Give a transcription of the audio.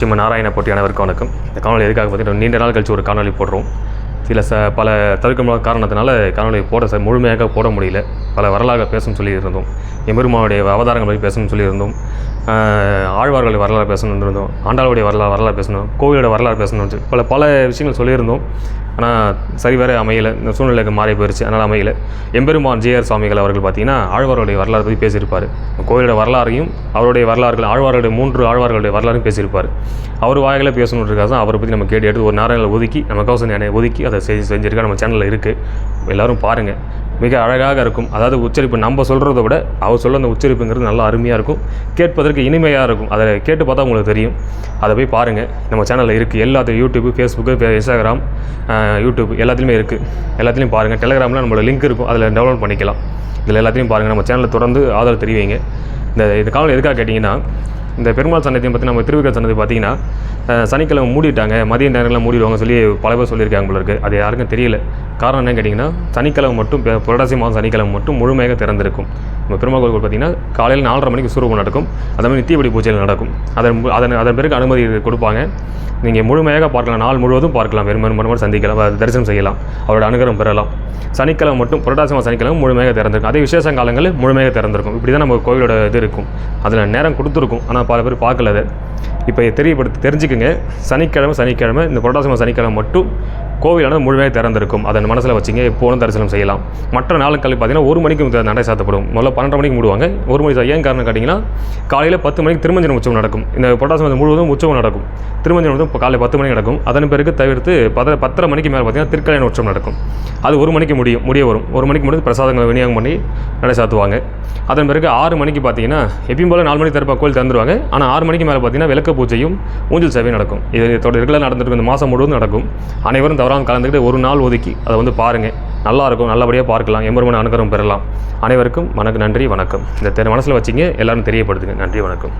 சிம்ம நாராயண போட்டி அனைவருக்கும் வணக்கம். இந்த காணொலி எதுக்காக பார்த்தீங்கன்னா நீண்ட நாள் கழிச்சு ஒரு காணொலி போடுறோம். சில ச பல தவிர்க்க முடியாத காரணத்தினால காணொலி போட ச முழுமையாக போட முடியல. பல வரலாறு பேசணும்னு சொல்லியிருந்தோம். எம்பெருமாவுடைய அவதாரங்கள் பற்றி பேசணும்னு சொல்லியிருந்தோம். ஆழ்வார்கள் வரலாறு பேசணும்னு இருந்தோம் ஆண்டாளுடைய வரலாறு வரலாறு பேசணும். கோவிலோட வரலாறு பேசணும்னு பல பல விஷயங்கள் சொல்லியிருந்தோம். ஆனால் சரிவர அமையலை. இந்த சூழ்நிலைக்கு மாறி போயிருச்சு. அதனால் அமையலை. எம்பெருமான் ஜேஆர் சுவாமிகள் அவர்கள் பார்த்தீங்கன்னா ஆழ்வார்களுடைய வரலாறு பற்றி பேசியிருப்பார். கோவிலோட வரலாறையும் அவருடைய வரலாறுகள் ஆழ்வார்களுடைய மூன்று ஆழ்வார்களுடைய வரலாறும் பேசியிருப்பார். அவர் வாயில பேசணுன்றதுக்காக தான் அவரை பற்றி நம்ம கேட்டு எடுத்து ஒரு நேரங்களை ஒதுக்கி நம்ம அவசரம் ஒதுக்கி அதை செஞ்சு செஞ்சுருக்கா நம்ம சேனலில் இருக்குது எல்லோரும் பாருங்கள் மிக அழகாக இருக்கும். அதாவது உச்சரிப்பு நம்ம சொல்கிறத விட அவர் சொல்ல அந்த உச்சரிப்புங்கிறது நல்லா அருமையாக இருக்கும். கேட்பதற்கு இனிமையாக இருக்கும். அதை கேட்டு பார்த்தா உங்களுக்கு தெரியும். அதை போய் பாருங்கள் நம்ம சேனலில் இருக்குது எல்லாத்தையும் யூடியூப் ஃபேஸ்புக்கு இன்ஸ்டாகிராம் யூடியூப் எல்லாத்துலேயுமே இருக்குது எல்லாத்துலேயும் பாருங்கள் டெலிகிராமில் நம்மளோட லிங்க் இருக்கும். அதில் டவுன்லோட் பண்ணிக்கலாம். இதில் எல்லாத்தையும் பாருங்கள் நம்ம சேனலில் தொடர்ந்து ஆதரவு தெரிவிங்க. இந்த இந்த காலம் எதுக்காக கேட்டிங்கன்னா இந்த பெருமாள் சன்னதியை பற்றி நம்ம திருவிக்கல் சன்னதி பார்த்தீங்கன்னா சனிக்கிழமை மூடிட்டாங்க. மதிய நேரங்களில் மூடிடுவாங்க சொல்லி பல பேர் சொல்லியிருக்காங்க உங்களுக்கு அது யாருக்கும் தெரியல. காரணம் என்னன்னு கேட்டிங்கன்னா சனிக்கிழமை மட்டும் புரட்டாசி மாதம் சனிக்கிழமை மட்டும் முழுமையாக திறந்திருக்கும். நம்ம பெருமாள் கோவில் பார்த்திங்கன்னா காலையில் நாலரை மணிக்கு சூரூபம் நடக்கும். அதே மாதிரி நித்தியபடி பூஜையில் நடக்கும். அதன் மு- அதன் அதன் பிறகு அனுமதி கொடுப்பாங்க. நீங்கள் முழுமையாக பார்க்கலாம். நாள் முழுவதும் பார்க்கலாம். வெறுமன் மறுமணம் சந்திக்கலாம். தரிசனம் செய்யலாம். அவரோட அனுகிரகம் பெறலாம். சனிக்கிழமை மட்டும் புரட்டாசி மாதம் சனிக்கிழமை முழுமையாக திறந்திருக்கும். அதே விசேஷ காலங்களில் முழுமையாக திறந்திருக்கும். இப்படி தான் நம்ம கோவிலோட இது இருக்கும். அதில் நேரம் கொடுத்துருக்கும். ஆனால் பல பேர் பார்க்கல அதை. இப்போ தெரியப்படுத்தி தெரிஞ்சுக்குங்க. சனிக்கிழமை சனிக்கிழமை இந்த புரட்டாசி மாதம் சனிக்கிழமை மட்டும் கோவிலானது முழுமையாக திறந்திருக்கும். அதன் மனசில் வச்சிங்க எப்போதும் தரிசனம் செய்யலாம். மற்ற நாட்கள் பார்த்தீங்கன்னா ஒரு மணிக்கு நடை சாத்தப்படும். முதல்ல பன்னெண்டு மணிக்கு மூடுவாங்க. ஒரு மணி ஏன் காரணம் கேட்டிங்கன்னா காலையில் பத்து மணிக்கு திருமஞ்சனம் உற்சவம் நடக்கும். இந்த புரட்டாசி மாதம் முழுவதும் உற்சவம் நடக்கும். திருமஞ்சனம் வந்து இப்போ காலையில் பத்து மணிக்கு நடக்கும். அதன் பிறகு தவிர்த்து பத பத்தரை மணிக்கு மேலே பார்த்தீங்கன்னா திருக்கல்யாண உற்சவம் நடக்கும். அது ஒரு மணிக்கு முடியும் முடிய வரும். ஒரு மணிக்கு முடிந்து பிரசாதங்களை விநியோகம் பண்ணி நடை சாத்துவாங்க. அதன் பிறகு ஆறு மணிக்கு பார்த்தீங்கன்னா எப்பயும் போல் நாலு மணிக்கு திறப்பா கோயில் திறந்துருவாங்க. ஆனால் ஆறு மணிக்கு மேலே பார்த்தீங்கன்னா விளக்கு பூஜையும் ஊஞ்சல் சேவையும் நடக்கும். இது தொடர் ரெகுலர் நடந்துருக்கும் இந்த மாதம் முழுவதும் நடக்கும். அனைவரும் தவறாமல் கலந்துக்கிட்டு ஒரு நாள் ஒதுக்கி அதை வந்து பாருங்கள் நல்லாயிருக்கும் நல்லபடியாக பார்க்கலாம் எம்பெருமான அனுகிரகம் பெறலாம். அனைவருக்கும் வணக்கம் நன்றி வணக்கம். இந்த மனசில் வச்சிங்க எல்லோரும் தெரியப்படுத்துங்க. நன்றி வணக்கம்.